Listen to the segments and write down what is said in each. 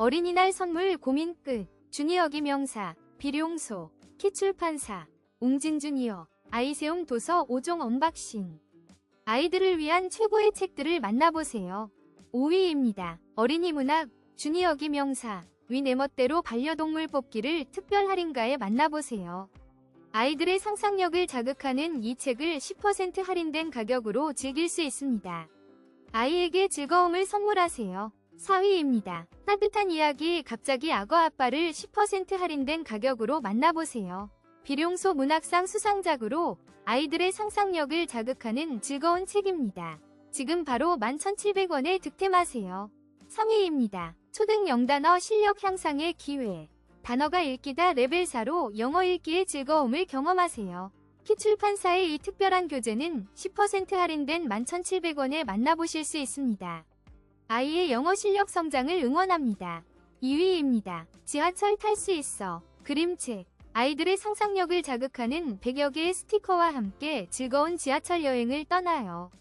어린이날 선물 고민 끝. 주니어기 명사, 비룡소, 키출판사, 웅진주니어, 아이세움 도서 5종 언박싱. 아이들을 위한 최고의 책들을 만나보세요. 5위입니다. 어린이 문학, 주니어기 명사, 위내 멋대로 반려동물 뽑기를 특별 할인가에 만나보세요. 아이들의 상상력을 자극하는 이 책을 10% 할인된 가격으로 즐길 수 있습니다. 아이에게 즐거움을 선물하세요. 4위입니다. 따뜻한 이야기 갑자기 악어 아빠를 10% 할인된 가격으로 만나보세요. 비룡소 문학상 수상작으로 아이들의 상상력을 자극하는 즐거운 책입니다. 지금 바로 11,700원에 득템하세요. 3위입니다. 초등 영단어 실력 향상의 기회. 단어가 읽기다 레벨 4로 영어 읽기의 즐거움을 경험하세요. 키출판사의 이 특별한 교재는 10% 할인된 11,700원에 만나보실 수 있습니다. 아이의 영어 실력 성장을 응원합니다. 2위입니다. 지하철 탈 수 있어. 그림책. 아이들의 상상력을 자극하는 100여 개의 스티커와 함께 즐거운 지하철 여행을 떠나요.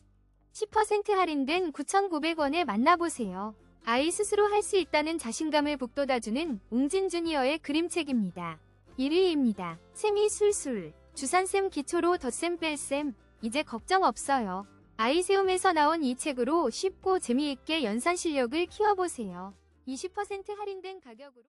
10% 할인된 9,900원에 만나보세요. 아이 스스로 할 수 있다는 자신감을 북돋아주는 웅진 주니어의 그림책입니다. 1위입니다. 샘이 술술. 주산샘 기초로 덧셈 뺄셈. 이제 걱정 없어요. 아이세움에서 나온 이 책으로 쉽고 재미있게 연산 실력을 키워보세요. 20% 할인된 가격으로